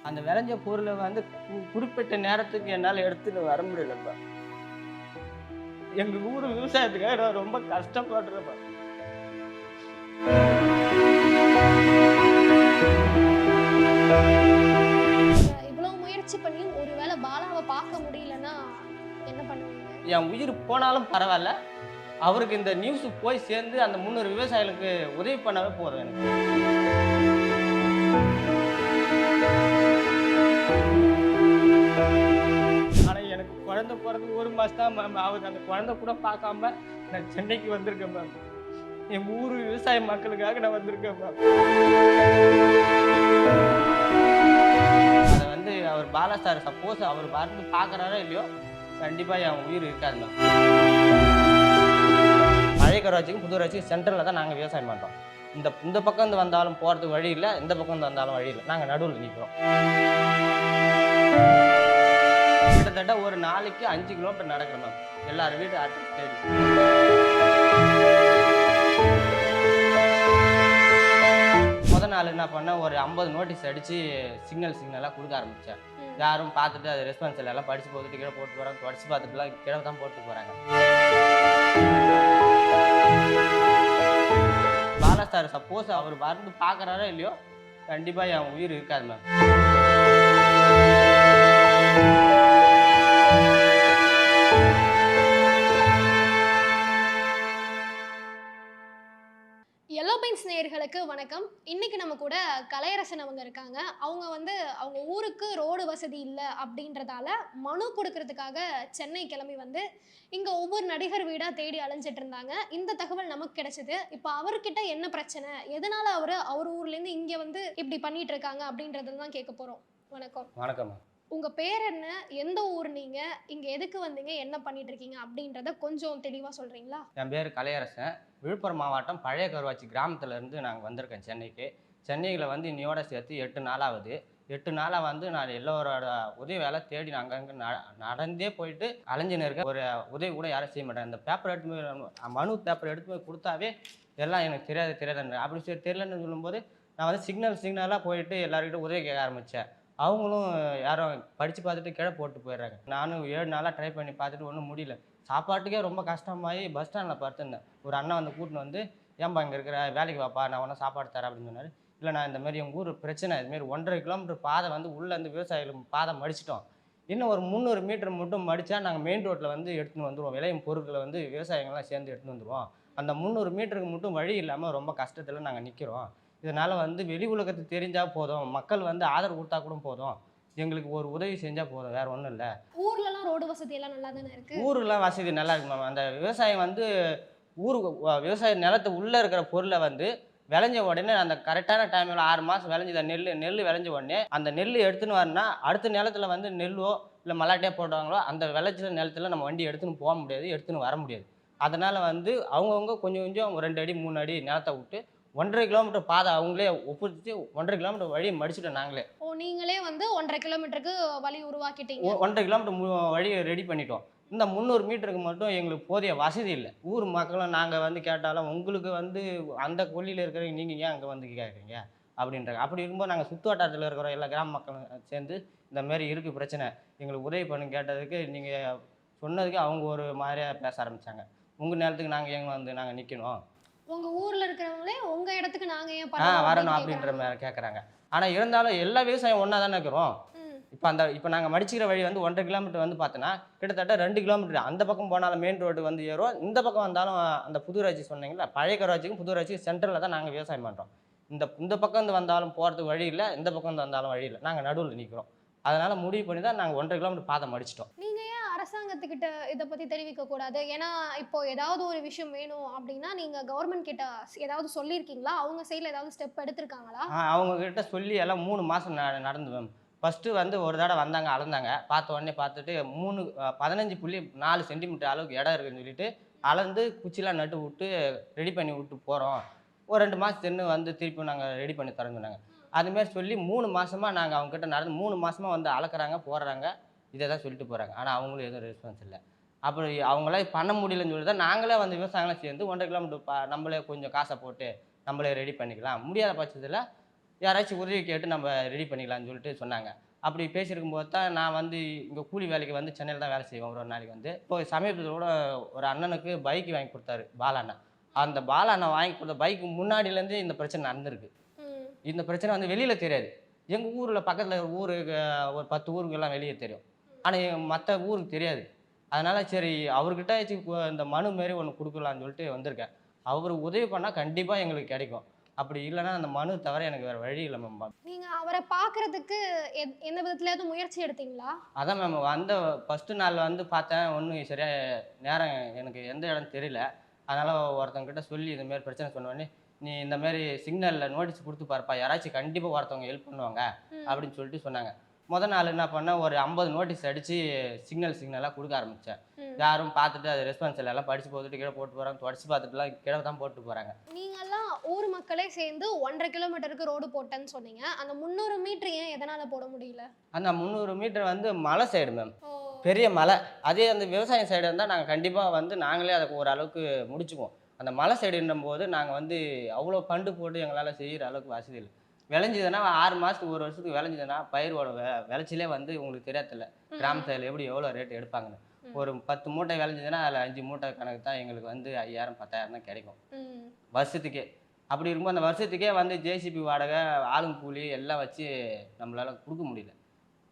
அந்த விளைஞ்ச பொருளை வந்து குறிப்பிட்ட நேரத்துக்கு என்னால் எடுத்துட்டு வர முடியலப்பா எங்கள் ஊர் விவசாயத்துக்காக நான் ரொம்ப கஷ்டப்படுறேன்ப்பா. இவ்வளவு முயற்சி பண்ணியும் ஒருவேளை பாலாவை பார்க்க முடியலன்னா என்ன பண்ணுவீங்க? என் உயிர் போனாலும் பரவாயில்ல. அவருக்கு இந்த நியூஸ் போய் சேர்ந்து அந்த முன்னூறு விவசாயிகளுக்கு உதவி பண்ணவே போதும் எனக்கு. குழந்தை பிறந்து ஒரு மாதம் தான் மேம் அந்த குழந்தை கூட பார்க்காம நான் சென்னைக்கு வந்திருக்கேன் மேம் என் ஊர் விவசாய மக்களுக்காக நான் வந்திருக்கேன் மேம் அதை வந்து அவர் பாலா சார் சப்போஸ் அவர் பார்த்து பார்க்குறாரோ இல்லையோ கண்டிப்பாக என் உயிர் இருக்காது மேம் பழைய கராச்சிக்கும் புது கராச்சிக்கும் சென்டரில் தான் நாங்கள் விவசாயம் பண்ணுறோம் இந்த இந்த பக்கம் இருந்து வந்தாலும் போகிறதுக்கு வழி இல்லை இந்த பக்கம் இருந்து வந்தாலும் வழி இல்லை. நாங்கள் நடுவில் நிற்கிறோம் கிட்டத்தட்ட ஒரு நாளைக்கு அஞ்சு கிலோமீட்டர் நடக்கிறோம் மேம். எல்லாரும் வீட்டு அட்ரஸ் தேடி. முத நாள் என்ன பண்ணேன் ஒரு ஐம்பது நோட்டீஸ் அடித்து சிக்னல் சிக்னலாக கொடுக்க ஆரம்பித்தேன். யாரும் பார்த்துட்டு அது ரெஸ்பான்ஸ் எல்லாம் படித்து போட்டுட்டு கீழே போட்டு போகிறாங்க படித்து பார்த்துட்டுலாம் கீழே தான் போட்டு போகிறாங்க பாலா சார் சப்போஸ் அவர் வந்து பார்க்குறாரோ இல்லையோ கண்டிப்பாக என் உயிர் இருக்காது மேம். நேயர்களுக்கு வணக்கம். இன்னைக்கு நம்ம கூட கலையரசன் அவங்க இருக்காங்க. அவங்க வந்து அவங்க ஊருக்கு ரோடு வசதி இல்லை அப்படின்றதால மனு கொடுக்கறதுக்காக சென்னை கிளம்பி வந்து இங்க ஒவ்வொரு நடிகர் வீடா தேடி அலைஞ்சிட்டு இருந்தாங்க. இந்த தகவல் நமக்கு கிடைச்சது. இப்போ அவர்கிட்ட என்ன பிரச்சனை? எதனால அவர் அவர் ஊர்ல இருந்து இங்க வந்து இப்படி பண்ணிட்டு இருக்காங்க அப்படின்றத தான் கேட்க போறோம். வணக்கம். வணக்கம் மேம் உங்க பேர் என்ன? எந்த ஊர் நீங்க? இங்க எதுக்கு வந்தீங்க? என்ன பண்ணிட்டு இருக்கீங்க? அப்படின்றத கொஞ்சம் தெளிவா சொல்றீங்களா? என் பேர் கலையரசன். விழுப்புரம் மாவட்டம் பழைய கருவாச்சி கிராமத்துலேருந்து நாங்கள் வந்திருக்கேன் சென்னைக்கு. சென்னையில் வந்து இன்னையோட சேர்த்து எட்டு நாளாகுது எட்டு நாளாக வந்து நான் எல்லோரோட உதவி வேலை தேடி நான் அங்கங்கே நடந்தே போயிட்டு அலைஞ்சுன்னு இருக்கேன். ஒரு உதவி கூட யாரும் செய்ய மாட்டேன் இந்த பேப்பர் எடுத்து போய் மனு பேப்பர் எடுத்து போய் கொடுத்தாவே எல்லாம் எனக்கு தெரியாது தெரியாதுன்னு அப்படி சரி தெரியலன்னு சொல்லும்போது நான் வந்து சிக்னல் சிக்னலாக போயிட்டு எல்லாருக்கிட்ட உதவி கேட்க ஆரம்பித்தேன் அவங்களும் யாரும் படித்து பார்த்துட்டு கீழே போட்டு போயிடுறாங்க. நானும் ஏழு நாளாக ட்ரை பண்ணி பார்த்துட்டு ஒன்றும் முடியல. சாப்பாட்டுக்கே ரொம்ப கஷ்டமாகி பஸ் ஸ்டாண்டில் படுத்திருந்தேன். ஒரு அண்ணன் வந்து கூட்டின்னு வந்து ஏன்பா இங்கே இருக்கிற வேலைக்கு வாப்பா நான் ஒன்றும் சாப்பாடு தரேன் அப்படின்னு சொன்னார். இல்லை நான் இந்தமாரி எங்கள் ஊர் பிரச்சனை இதுமாரி ஒன்றரை கிலோமீட்டர் பாதை வந்து உள்ளேருந்து விவசாயிகள் பாதை மடிச்சிட்டோம். இன்னும் ஒரு முந்நூறு மீட்டர் மட்டும் மடித்தா நாங்கள் மெயின் ரோட்டில் வந்து எடுத்துன்னு வந்துடுவோம் விளையும் பொருட்களை வந்து விவசாயிகள்லாம் சேர்ந்து எடுத்துன்னு வந்துடுவோம் அந்த முந்நூறு மீட்டருக்கு மட்டும் வழி இல்லாமல் ரொம்ப கஷ்டத்தில் நாங்கள் நிற்கிறோம் இதனால் வந்து வெளி உலகத்துக்கு தெரிஞ்சால் போதும். மக்கள் வந்து ஆதரவு கொடுத்தா கூட போதும். எங்களுக்கு ஒரு உதவி செஞ்சால் போதும் வேறு ஒன்றும் இல்லை. ஊர்லலாம் ரோடு வசதி எல்லாம் நல்லா தானே இருக்கு? ஊருலாம் வசதி நல்லா இருக்கு மேம். அந்த விவசாயம் வந்து ஊரு விவசாய நிலத்து உள்ளே இருக்கிற பொருளை வந்து விளைஞ்ச உடனே அந்த கரெக்டான டைமில் ஆறு மாதம் விளைஞ்ச நெல் நெல் விளைஞ்ச உடனே அந்த நெல் எடுத்துன்னு வரனா அடுத்த நிலத்துல வந்து நெல்லோ இல்லை மல்லாட்டையோ போடுவாங்களோ அந்த விளைச்ச நிலத்துல நம்ம வண்டி எடுத்துன்னு போக முடியாது எடுத்துன்னு வர முடியாது. அதனால் வந்து அவங்கவுங்க கொஞ்சம் கொஞ்சம் ரெண்டு அடி மூணு அடி நிலத்தை விட்டு ஒன்றரை கிலோமீட்டர் பாதை அவங்களே ஒப்பிச்சு ஒன்றரை கிலோமீட்டர் வழி மடிச்சிட்டோம் நாங்களே. ஓ நீங்களே வந்து ஒன்றரை கிலோமீட்டருக்கு வழி உருவாக்கிட்டீங்க. ஒன்றரை கிலோமீட்டர் வழியை ரெடி பண்ணிட்டோம். இந்த முந்நூறு மீட்டருக்கு மட்டும் எங்களுக்கு போதிய வசதி இல்லை. ஊர் மக்களும் நாங்கள் வந்து கேட்டாலும் உங்களுக்கு வந்து அந்த கொல்லியில் இருக்கிறவங்க நீங்கள் ஏன் அங்கே வந்து கேட்குறீங்க அப்படின்றாங்க அப்படி இருக்கும்போது நாங்கள் சுற்று வட்டாரத்தில் இருக்கிற எல்லா கிராம மக்களும் சேர்ந்து இந்த மாதிரி இருக்குது பிரச்சனை. எங்களுக்கு உதவி பண்ணி கேட்டதுக்கு நீங்கள் சொன்னதுக்கு அவங்க ஒரு மாதிரியாக பேச ஆரம்பித்தாங்க உங்கள் நேரத்துக்கு நாங்கள் எங்கே வந்து நாங்கள் நிற்கணும் உங்க ஊர்ல இருக்கிறவங்களே உங்க இடத்துக்கு நாங்க ஏன் ஆ வரணும் அப்படின்ற மாதிரி கேட்குறாங்க ஆனால் இருந்தாலும் எல்லா விவசாயம் ஒன்றா தானே இருக்கிறோம். இப்போ அந்த இப்போ நாங்கள் மடிச்சிக்கிற வழி வந்து ஒன்றரை கிலோமீட்டர் வந்து பார்த்தோன்னா கிட்டத்தட்ட ரெண்டு கிலோமீட்டர். அந்த பக்கம் போனாலும் மெயின் ரோடு வந்து ஏறும். இந்த பக்கம் வந்தாலும் அந்த புதுராட்சி சொன்னீங்களா பழைய கராட்சிக்கும் புதுராட்சிக்கும் சென்டரில் தான் நாங்கள் விவசாயம் பண்ணுறோம் இந்த இந்த பக்கம் இருந்து வந்தாலும் போகிறதுக்கு வழி இல்லை இந்த பக்கம் இருந்து வந்தாலும் வழி இல்லை. நாங்கள் நடுவில் நிற்கிறோம் அதனால் முடிவு பண்ணி தான் நாங்கள் ஒன்றரை கிலோமீட்டர் பாதை மடிச்சிட்டோம். அரசாங்கத்துக்கிட்ட இதை பத்தி தெரிவிக்க கூடாது. ஏன்னா இப்போ ஏதாவது ஒரு விஷயம் வேணும் அப்படின்னா நீங்க கவர்மெண்ட் கிட்ட ஏதாவது சொல்லியிருக்கீங்களா? அவங்க சைடில் ஏதாவது ஸ்டெப் எடுத்திருக்காங்களா? அவங்க கிட்ட சொல்லி எல்லாம் மூணு மாதம் நடந்து மேம் ஃபஸ்ட்டு வந்து ஒரு தடவை வந்தாங்க அளந்தாங்க. பார்த்த உடனே பார்த்துட்டு மூணு பதினஞ்சு புள்ளி நாலு சென்டிமீட்டர் அளவுக்கு இடம் இருக்குன்னு சொல்லிட்டு அளந்து குச்சிலாம் நட்டு விட்டு ரெடி பண்ணி விட்டு போகிறோம் ஒரு ரெண்டு மாதம் தென்னு வந்து திருப்பி நாங்கள் ரெடி பண்ணி தரேன்னு சொன்னாங்க. அதுமாரி சொல்லி மூணு மாதமாக நாங்கள் அவங்ககிட்ட நடந்து மூணு மாதமாக வந்து அளக்குறாங்க போடுறாங்க. இதை தான் சொல்லிட்டு போகிறாங்க ஆனால் அவங்களும் எதுவும் ரெஸ்பான்ஸ் இல்லை. அப்படி அவங்களால பண்ண முடியலன்னு சொல்லி தான் நாங்களே வந்து விவசாயம்லாம் சேர்ந்து ஒன்றரை கிலோமீட்டர் பா நம்மளே கொஞ்சம் காசை போட்டு நம்மளே ரெடி பண்ணிக்கலாம். முடியாத பட்சத்தில் யாராச்சும் உதவி கேட்டு நம்ம ரெடி பண்ணிக்கலாம்னு சொல்லிட்டு சொன்னாங்க. அப்படி பேசியிருக்கும் போது தான் நான் வந்து இங்கே கூலி வேலைக்கு வந்து சென்னையில் தான் வேலை செய்வேன். ஒரு ஒரு நாளைக்கு வந்து. இப்போ சமீபத்தில் கூட ஒரு அண்ணனுக்கு பைக் வாங்கி கொடுத்தாரு பாலாண்ணா. அந்த பாலாண்ணா வாங்கி கொடுத்த பைக்கு முன்னாடியிலேருந்து இந்த பிரச்சனை நடந்திருக்கு. இந்த பிரச்சனை வந்து வெளியில் தெரியாது. எங்கள் ஊரில் பக்கத்தில் ஊருக்கு ஒரு பத்து ஊருக்கெல்லாம் வெளியே தெரியும். ஆனால் மற்ற ஊருக்கு தெரியாது. அதனால் சரி அவர்கிட்ட இந்த மனு மாரி ஒன்று கொடுக்கலான்னு சொல்லிட்டு வந்திருக்கேன். அவர் உதவி பண்ணால் கண்டிப்பாக எங்களுக்கு கிடைக்கும். அப்படி இல்லைன்னா அந்த மனு தவிர எனக்கு வேறு வழி இல்லை மேம். நீங்க அவரை பார்க்கறதுக்கு எந்த விதத்துலயாவது முயற்சி எடுத்தீங்களா? அதான் மேம் வந்த ஃபஸ்ட்டு நாள் வந்து பார்த்தேன் ஒன்றும் சரியா நேரம் எனக்கு எந்த இடம் தெரியல. அதனால் ஒருத்தவங்ககிட்ட சொல்லி இந்த மாதிரி பிரச்சனை சொன்னோடனே நீ இந்த மாதிரி சிக்னலில் நோட்டீஸ் கொடுத்து பாருப்பா. யாராச்சும் கண்டிப்பாக ஒருத்தவங்க ஹெல்ப் பண்ணுவாங்க. அப்படின்னு சொல்லிட்டு சொன்னாங்க. முத நாள் என்ன பண்ணேன் ஒரு ஐம்பது நோட்டீஸ் அடித்து சிக்னல் சிக்னலாக கொடுக்க ஆரம்பித்தேன். யாரும் பார்த்துட்டு அது ரெஸ்பான்ஸ் இல்லை எல்லாம் படித்து போட்டுட்டு கீழே போட்டு போகிறாங்க தொடச்சி பார்த்துட்டுலாம் கீழே தான் போட்டு போகிறாங்க நீங்கெல்லாம் ஊர் மக்களே சேர்ந்து ஒன்றரை கிலோமீட்டருக்கு ரோடு போட்டேன்னு சொன்னீங்க. அந்த முந்நூறு மீட்டர் ஏன் எதனால போட முடியல? அந்த முந்நூறு மீட்டர் வந்து மலை சைடு மேம் பெரிய மலை. அதே அந்த விவசாயம் சைடு இருந்தால் நாங்கள் கண்டிப்பாக வந்து நாங்களே அதுக்கு ஓரளவுக்கு முடிச்சுக்குவோம். அந்த மலை சைடுன்னும் போது நாங்கள் வந்து அவ்வளோ பண்டு போட்டு எங்களால் செய்கிற அளவுக்கு வசதி இல்லை. விளைஞ்சதுன்னா ஆறு மாதத்துக்கு ஒரு வருஷத்துக்கு விளைஞ்சதுன்னா பயிரோட வெ விளைச்சலே வந்து உங்களுக்கு தெரியாதில்ல. கிராம சைடில் எப்படி எவ்வளோ ரேட் எடுப்பாங்கன்னு. ஒரு பத்து மூட்டை விளைஞ்சதுன்னா அதில் அஞ்சு மூட்டை கணக்கு தான் எங்களுக்கு வந்து ஐயாயிரம் பத்தாயிரம் தான் கிடைக்கும். வருஷத்துக்கே. அப்படி இருக்கும்போது அந்த வருஷத்துக்கே வந்து ஜேசிபி வாடகை ஆளுங்க கூலி எல்லாம் வச்சு நம்மளால கொடுக்க முடியல.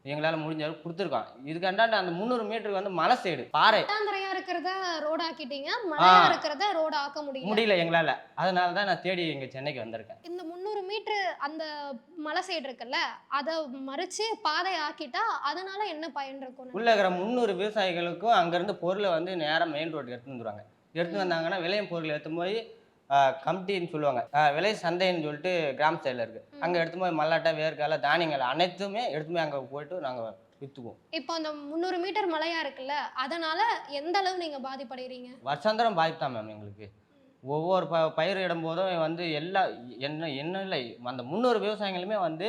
எங்களால் முடிஞ்ச அளவுக்கு கொடுத்துருக்கோம். இதுக்கண்டாண்ட அந்த முந்நூறு மீட்டருக்கு வந்து மலை சைடு பாறை. இருக்கிறத ரோடு ஆக்கிட்டீங்க? மலையா ஆ. இருக்கிறத ரோடு ஆக்க முடியல? முடியல எங்களால். அதனால தான் நான் தேடி இங்கே சென்னைக்கு வந்திருக்கேன். இந்த முந்நூறு மீட்டர் அந்த மலை சைடு இருக்குல்ல அதை மறிச்சு பாதை ஆக்கிட்டா அதனால என்ன பயன் இருக்கும்? உள்ள இருக்கிற முந்நூறு விவசாயிகளுக்கும் அங்கேருந்து பொருளை வந்து நேராக மெயின் ரோட்டுக்கு எடுத்துன்னு வந்துருவாங்க. எடுத்துன்னு வந்தாங்கன்னா விளையும் பொருள் எடுத்து போய் கமிட்டின்னு சொல்லுவாங்க. ஆஹ் விலை சந்தைன்னு சொல்லிட்டு கிராம சைடில் இருக்குது அங்கே எடுத்து போய் மல்லாட்டை வேர்க்கடலை தானியங்கள் அனைத்துமே எடுத்து போய் அங்கே போயிட்டு நாங்கள் விற்றுக்குவோம் இப்போ அந்த முந்நூறு மீட்டர் மலையா இருக்குல்ல அதனால எந்த அளவு நீங்க பாதிப்படைகிறீங்க வருஷாந்திரம் பாதிப்பு தான் மேம் எங்களுக்கு. ஒவ்வொரு ப பயிர் இடும்போதும் வந்து எல்லா என்ன என்ன இல்லை அந்த முந்நூறு விவசாயிகளுமே வந்து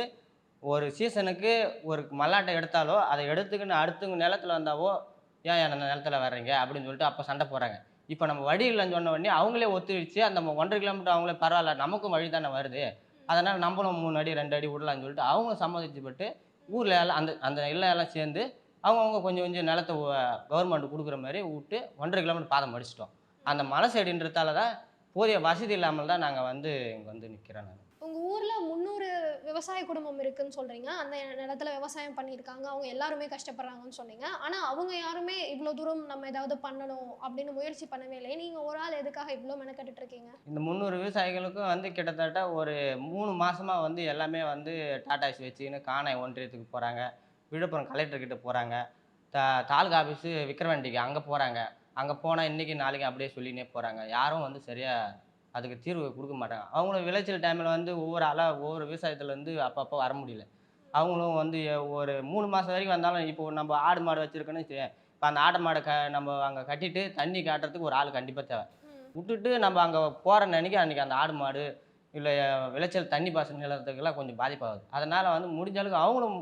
ஒரு சீசனுக்கு ஒரு மல்லாட்டை எடுத்தாலோ அதை எடுத்துக்கின்னு அடுத்தவங்க நிலத்துல வந்தாவோ ஏன் அந்த நிலத்துல வர்றீங்க? அப்படின்னு சொல்லிட்டு அப்போ சண்டை போடுறாங்க. இப்போ நம்ம வழி இல்லைன்னு சொன்ன உடனே அவங்களே ஒத்துழைச்சு அந்த ஒன்றரை கிலோமீட்டர் அவங்களே பரவாயில்ல நமக்கும் வழி தானே வருது. அதனால் நம்மளும் மூணு அடி ரெண்டு அடி விடலாம்னு சொல்லிட்டு அவங்க சம்மதிச்சுப்பட்டு ஊரில் எல்லாம் அந்த அந்த எல்லாம் எல்லாம் சேர்ந்து அவங்கவுங்க கொஞ்சம் கொஞ்சம் நிலத்தை கவர்மெண்ட் கொடுக்குற மாதிரி விட்டு ஒன்றரை கிலோமீட்டர் பாதம் அடிச்சிட்டோம் அந்த மலை சைடுன்றதால தான் போதிய வசதி இல்லாமல் தான் நாங்கள் வந்து இங்கே வந்து நிற்கிறேன் நான். உங்கள் ஊரில் முந்நூறு விவசாய குடும்பம் இருக்குன்னு சொல்றீங்க. அந்த நிலத்துல விவசாயம் பண்ணியிருக்காங்க. அவங்க எல்லாருமே கஷ்டப்படுறாங்கன்னு சொன்னீங்க. ஆனா அவங்க யாருமே இவ்வளவு தூரம் நம்ம ஏதாவது பண்ணணும் அப்படின்னு முயற்சி பண்ணவே இல்லை நீங்க ஒரு ஆள் எதுக்காக இவ்வளவு மெனக்கட்டு இருக்கீங்க? இந்த முந்நூறு விவசாயிகளுக்கும் வந்து கிட்டத்தட்ட ஒரு மூணு மாதமாக வந்து எல்லாமே வந்து டாடாஸ் வச்சுக்கின்னு காணாய் ஒன்றியத்துக்கு போகிறாங்க விழுப்புரம் கலெக்டர்கிட்ட போகிறாங்க தா தாலுகா ஆஃபீஸு விக்ரவாண்டிக்கு அங்கே போகிறாங்க அங்கே போனால் இன்றைக்கி நாளைக்கு அப்படியே சொல்லினே போகிறாங்க யாரும் வந்து சரியாக அதுக்கு தீர்வு கொடுக்க மாட்டாங்க. அவங்களும் விளைச்சல் டைமில் வந்து ஒவ்வொரு ஆளாக ஒவ்வொரு விவசாயத்தில் வந்து அப்பப்போ வர முடியல. அவங்களும் வந்து ஒரு மூணு மாதம் வரைக்கும் வந்தாலும் இப்போ நம்ம ஆடு மாடு வச்சுருக்கோன்னு இப்போ அந்த ஆடு மாடை க நம்ம அங்கே கட்டிட்டு தண்ணி காட்டுறதுக்கு ஒரு ஆள் கண்டிப்பாக தேவை. விட்டுட்டு நம்ம அங்கே போகிற அன்னைக்கு அன்றைக்கி அந்த ஆடு மாடு இல்லை விளைச்சல் தண்ணி பாசன நிலத்துக்கெல்லாம் கொஞ்சம் பாதிப்பாகுது. அதனால் வந்து முடிஞ்ச அளவுக்கு அவங்களும்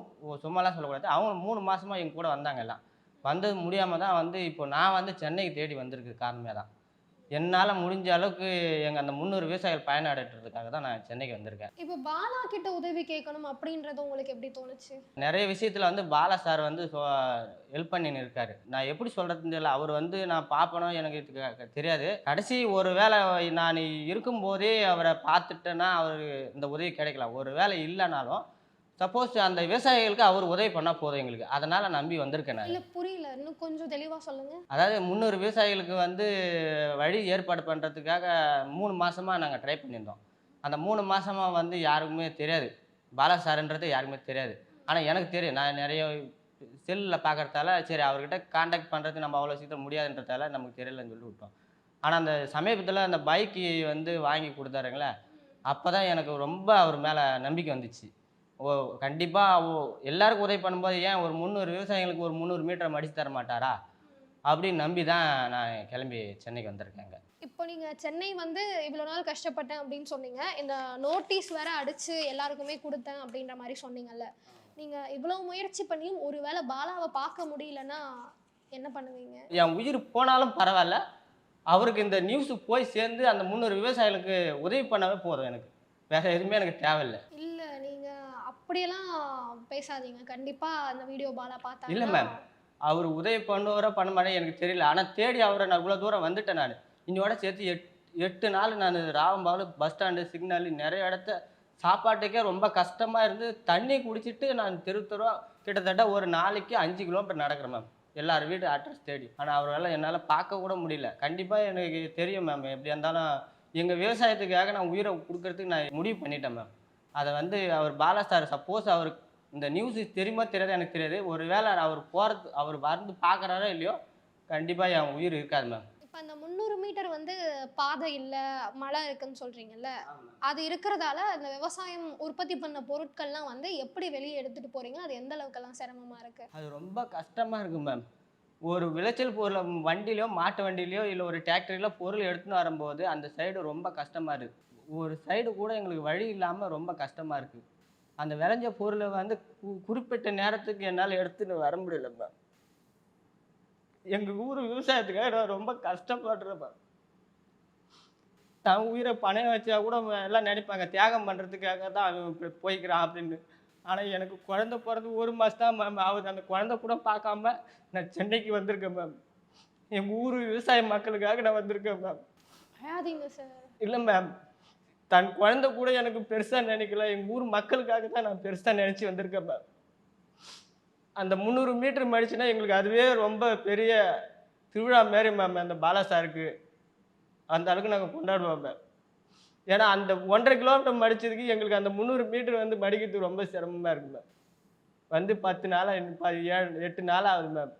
சும்மாலாம் சொல்லக்கூடாது. அவங்களும் மூணு மாசமா எங்க கூட வந்தாங்க எல்லாம். வந்தது முடியாமல் தான் வந்து இப்போ நான் வந்து சென்னைக்கு தேடி வந்திருக்கு காரணமே தான் என்னால் முடிஞ்ச அளவுக்கு எங்கள் அந்த முந்நூறு விவசாயிகள் பயனடைகிறதுக்காக தான் நான் சென்னைக்கு வந்திருக்கேன். இப்போ பாலா கிட்ட உதவி கேட்கணும் அப்படின்றது உங்களுக்கு எப்படி தோணுச்சு? நிறைய விஷயத்தில் வந்து பாலா சார் வந்து ஹெல்ப் பண்ணின்னு இருக்காரு நான் எப்படி சொல்கிறதுன்னு தெரியல. அவர் வந்து நான் பார்ப்பனோ எனக்கு தெரியாது. கடைசி ஒரு வேளை நான் இருக்கும்போதே அவரை பார்த்துட்டேன்னா அவர் இந்த உதவி கிடைக்கலாம் ஒரு வேளை இல்லைனாலும் சப்போஸ் அந்த விவசாயிகளுக்கு அவர் உதவி பண்ணால் போதும் எங்களுக்கு. அதனால் நம்பி வந்திருக்கேன் நான். இல்ல புரியல. இன்னும் கொஞ்சம் தெளிவா சொல்லுங்க. அதாவது முந்நூறு விவசாயிகளுக்கு வந்து வழி ஏற்பாடு பண்ணுறதுக்காக மூணு மாதமாக நாங்கள் ட்ரை பண்ணியிருந்தோம். அந்த மூணு மாதமாக வந்து யாருக்குமே தெரியாது. பாலா சாருன்றது யாருக்குமே தெரியாது. ஆனால் எனக்கு தெரியும். நான் நிறைய செல்லில் பார்க்கறதால சரி அவர்கிட்ட காண்டாக்ட் பண்ணுறது நம்ம அவ்வளோ சீக்கிரம் முடியாதுன்றதால நமக்கு தெரியலன்னு சொல்லி விட்டோம். ஆனால் அந்த சமீபத்தில் அந்த பைக்கு வந்து வாங்கி கொடுத்தாருங்களே அப்போ தான் எனக்கு ரொம்ப அவர் மேலே நம்பிக்கை வந்துச்சு. கண்டிப்பாக ஓ எல்லாருக்கும் உதவி பண்ணும்போது ஏன் ஒரு முந்நூறு விவசாயிகளுக்கு ஒரு முந்நூறு மீட்டரை மடித்து தர மாட்டாரா? அப்படின்னு நம்பி தான் நான் கிளம்பி சென்னைக்கு வந்திருக்கேங்க. இப்போ நீங்க சென்னை வந்து இவ்வளவு நாள் கஷ்டப்பட்டேன் அப்படின்னு சொன்னீங்க. இந்த நோட்டீஸ் வேற அடிச்சு எல்லாருக்குமே கொடுத்தேன் அப்படின்ற மாதிரி சொன்னீங்கல்ல. நீங்க இவ்வளவு முயற்சி பண்ணியும் ஒருவேளை பாலாவை பார்க்க முடியலன்னா என்ன பண்ணுவீங்க? என் உயிர் போனாலும் பரவாயில்ல. அவருக்கு இந்த நியூஸ் போய் சேர்ந்து அந்த முந்நூறு விவசாயிகளுக்கு உதவி பண்ணவே போதும் எனக்கு. வேற எதுவுமே எனக்கு தேவையில்லை. அப்படியெல்லாம் பேசாதீங்க. கண்டிப்பா அந்த வீடியோ பாலா பார்த்தா இல்ல மேம் அவர் உதவி பண்ணுவாரோ பண்ண மாட்டேன் எனக்கு தெரியல. ஆனால் தேடி அவரை நான் இவ்வளோ தூரம் வந்துட்டேன் நான். இன்னோட சேர்த்து எட் எட்டு நாள் நான் ராவம்பாவில் பஸ் ஸ்டாண்டு சிக்னல் நிறைய இடத்த சாப்பாட்டுக்கே ரொம்ப கஷ்டமாக இருந்து தண்ணி குடிச்சிட்டு நான் தெரு தெருவாக கிட்டத்தட்ட ஒரு நாளைக்கு அஞ்சு கிலோமீட்டர் நடக்கிறேன் மேம் எல்லார் வீடு அட்ரஸ் தேடி. ஆனால் அவரால் என்னால் பார்க்க கூட முடியல. கண்டிப்பாக எனக்கு தெரியும் மேம் எப்படி இருந்தாலும் எங்கள் விவசாயத்துக்காக நான் உயிரை கொடுக்கறதுக்கு நான் முடிவு பண்ணிட்டேன் மேம் அதை வந்து அவர் பாலா சார் சப்போஸ் அவர் இந்த நியூஸ் தெரியுமா தெரியாது எனக்கு தெரியாது. ஒரு வேளை அவர் போகிறது அவர் வந்து பார்க்குறாரோ இல்லையோ கண்டிப்பாக என் உயிர் இருக்காது மேம் இப்போ அந்த முந்நூறு மீட்டர் வந்து பாதை இல்லை மழை இருக்குன்னு சொல்றீங்கல்ல அது இருக்கிறதால அந்த விவசாயம் உற்பத்தி பண்ண பொருட்கள்லாம் வந்து எப்படி வெளியே எடுத்துட்டு போறீங்க? அது எந்த அளவுக்கெல்லாம் சிரமமா இருக்கு? அது ரொம்ப கஷ்டமாக இருக்கு மேம் ஒரு விளைச்சல் பொருளை வண்டிலையோ மாட்டு வண்டிலையோ இல்லை ஒரு டிராக்டரிலோ பொருள் எடுத்துன்னு வரும்போது அந்த சைடு ரொம்ப கஷ்டமாக இருக்குது ஒரு சைடு கூட எங்களுக்கு வழி இல்லாமல் ரொம்ப கஷ்டமாக இருக்குது அந்த விளைஞ்ச பொருளை வந்து குறிப்பிட்ட நேரத்துக்கு என்னால் எடுத்துன்னு வர முடியல மேம் எங்கள் ஊர் விவசாயத்துக்காக நான் ரொம்ப கஷ்டப்படுறேன் மேம் தான் உயிரை பணையம் வச்சா கூட எல்லாம் நினைப்பாங்க தியாகம் பண்ணுறதுக்காக தான் அவன் போய்க்கிறான் அப்படின்னு. ஆனால் எனக்கு குழந்தை பிறந்து ஒரு மாதம் தான் மேம் ஆகுது. அந்த குழந்தை கூட பார்க்காம நான் சென்னைக்கு வந்திருக்கேன் மேம் எங்கள் ஊர் விவசாய மக்களுக்காக நான் வந்திருக்கேன் மேம் இல்லை மேம் தன் குழந்தை கூட எனக்கு பெருசாக நினைக்கல. எங்கள் ஊர் மக்களுக்காக தான் நான் பெருசாக நினச்சி வந்திருக்கேன் அந்த முந்நூறு மீட்டர் மடிச்சுன்னா எங்களுக்கு அதுவே ரொம்ப பெரிய திருவிழா மாரி மேம் அந்த பாலா சாருக்கு. அந்த அளவுக்கு நாங்கள் கொண்டாடுவோம் மேம் ஏன்னா அந்த ஒன்றரை கிலோமீட்டர் மடிச்சதுக்கு எங்களுக்கு அந்த முந்நூறு மீட்டர் வந்து மடிக்கிறதுக்கு ரொம்ப சிரமமாக இருக்கு மேம் வந்து பத்து நாளாக ஏழு எட்டு நாள் ஆகுது மேம்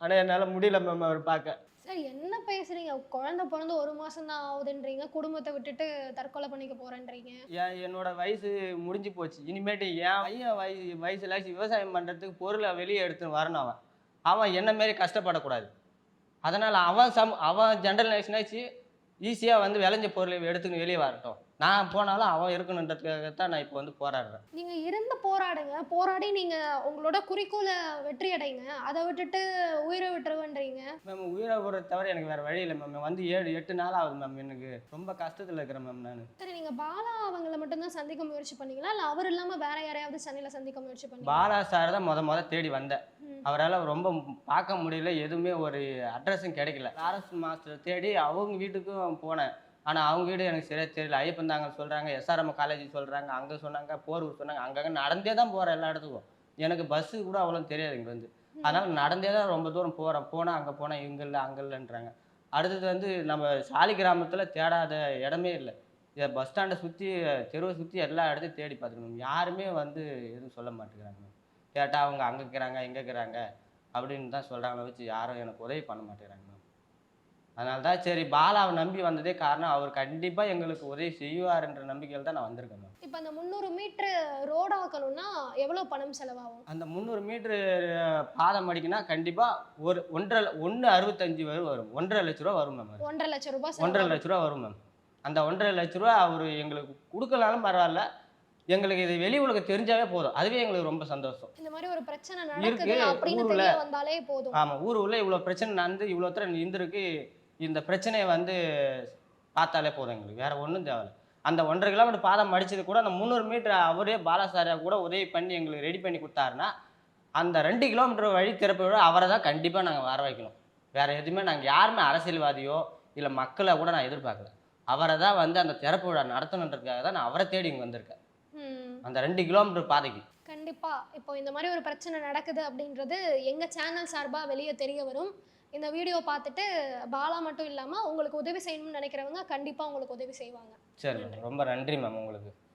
ஆனால் என்னால் முடியல மேம் அவர் பார்க்க. சார் என்ன பேசுறீங்க? குழந்தை பிறந்து ஒரு மாசம் தான் ஆகுதுன்றீங்க. குடும்பத்தை விட்டுட்டு தற்கொலை பண்ணிக்க போறேன்றீங்க. ஏன் என்னோட வயசு முடிஞ்சு போச்சு. இனிமேட்டு என் பையன் வயசு வயசுல விவசாயம் பண்ணுறதுக்கு பொருளை வெளியே எடுத்துன்னு வரணும் அவன். அவன் என்ன மாரி கஷ்டப்படக்கூடாது. அதனால் அவன் சம் அவன் ஜென்ரல் ஆச்சு. ஈஸியாக வந்து விளைஞ்ச பொருளை எடுத்துன்னு வெளியே வரட்டும். நான் போனாலும் அவன் இருக்கணுன்றதுக்காக தான் நான் இப்போ வந்து போராடுறேன். நீங்க இருந்து போராடுங்க. போராடி நீங்க உங்களோட குறிக்கோளை வெற்றி அடைங்க அதை விட்டுட்டு உயிரை விட்டுருவன்றீங்க. மேம் உயிரை போகிறத தவிர எனக்கு வேறு வழி இல்லை மேம் வந்து ஏழு எட்டு நாள் ஆகுது மேம் எனக்கு ரொம்ப கஷ்டத்தில் இருக்கிறேன் மேம் நான். சரி நீங்க பாலா அவங்கள மட்டும்தான் சந்திக்க முயற்சி பண்ணீங்களா? இல்ல அவர் இல்லாம வேற யாரையாவது சென்னையில சந்திக்க முயற்சி பண்ணீங்களா? பாலா சார் தான் முத முத தேடி வந்தேன். அவரால் ரொம்ப பார்க்க முடியல எதுவுமே ஒரு அட்ரஸும் கிடைக்கல. லாரன்ஸ் மாஸ்டர் தேடி அவங்க வீட்டுக்கும் போனேன். ஆனால் அவங்க வீடு எனக்கு சரியா தெரியல. ஐயப்பன் தாங்க சொல்கிறாங்க எஸ்ஆர்எம் காலேஜ் சொல்கிறாங்க அங்கே சொன்னாங்க போரூர் சொன்னாங்க. அங்கங்கே நடந்தே தான் போகிறேன் எல்லா இடத்துக்கும். எனக்கு பஸ்ஸு கூட அவ்வளோ தெரியாது இங்கே வந்து. அதனால் நடந்தே தான் ரொம்ப தூரம் போகிறேன் போனால் அங்கே போனால் இங்கே இல்லை அங்கே இல்லைன்றாங்க. அடுத்தது வந்து நம்ம சாலி கிராமத்தில் தேடாத இடமே இல்லை. பஸ் ஸ்டாண்டை சுற்றி தெருவை சுற்றி எல்லா இடத்தையும் தேடி பார்த்துருக்கோம் யாருமே வந்து எதுவும் சொல்ல மாட்டேங்கிறாங்க கேட்டால் அவங்க அங்கே இருக்கிறாங்க இங்கே இருக்கிறாங்க அப்படின்னு தான் சொல்கிறாங்களே வச்சு யாரும் எனக்கு உதவி பண்ண மாட்டேங்கிறாங்க அதனால தான் சரி பாலாவை நம்பி வந்ததே காரணம் அவர் கண்டிப்பாக எங்களுக்கு உதவி செய்வார்ன்ற நம்பிக்கையில் தான் நான் வந்திருக்கேன் மேம். இப்ப அந்த முந்நூறு மீட்டர் ரோட் ஆக்கணும்னா எவ்வளவு பணம் செலவாகும்? அந்த முந்நூறு மீட்ரு பாதம் அடிக்குன்னா கண்டிப்பாக ஒரு ஒன்றரை ஒன்று அறுபத்தஞ்சு வரும் வரும். ஒன்றரை லட்ச ரூபா வரும் மேம். ஒன்றரை லட்சம் ரூபாய் ஒன்றரை லட்ச ரூபா வரும் மேம். அந்த ஒன்றரை லட்ச ரூபா அவர் எங்களுக்கு கொடுக்கலாலும் பரவாயில்ல. எங்களுக்கு இது வெளி உலகம் தெரிஞ்சாவே போதும். அதுவே எங்களுக்கு ரொம்ப சந்தோஷம். இந்த மாதிரி ஒரு பிரச்சனை நடக்குது அப்படின்னு. தெரிய வந்தாலே போதும். ஆமாம் ஊர் உள்ள இவ்வளோ பிரச்சனை நடந்து இவ்வளோ தூரம் இருந்திருக்கு இந்த பிரச்சனையை வந்து பார்த்தாலே போதும் எங்களுக்கு. வேற ஒன்றும் தேவையில்ல. அந்த ஒன்றரை கிலோமீட்டர் பாதம் மடிச்சது கூட அந்த முந்நூறு மீட்டர் அவரே பாலாசாரியா கூட உதவி பண்ணி எங்களுக்கு ரெடி பண்ணி கொடுத்தாருன்னா அந்த ரெண்டு கிலோமீட்டர் வழி திறப்பை விட அவரை தான் கண்டிப்பாக நாங்கள் வர வைக்கணும். வேற எதுவுமே நாங்கள் யாருமே அரசியல்வாதியோ இல்லை மக்களை கூட நான் எதிர்பார்க்கல. அவரை தான் வந்து அந்த திறப்பு விழா நடத்தணுன்றதுக்காக தான் நான் அவரை தேடி இங்கே வந்திருக்கேன். அந்த ரெண்டு கிலோமீட்டர் பாதைக்கு. கண்டிப்பா. இப்போ இந்த மாதிரி ஒரு பிரச்சனை நடக்குது அப்படின்றது எங்க சேனல் சார்பா வெளியே தெரிய வரும். இந்த வீடியோ பார்த்துட்டு பாலா மட்டும் இல்லாம உங்களுக்கு உதவி செய்யணும்னு நினைக்கிறவங்க கண்டிப்பா உங்களுக்கு உதவி செய்வாங்க. சரி ரொம்ப நன்றி மேம் உங்களுக்கு.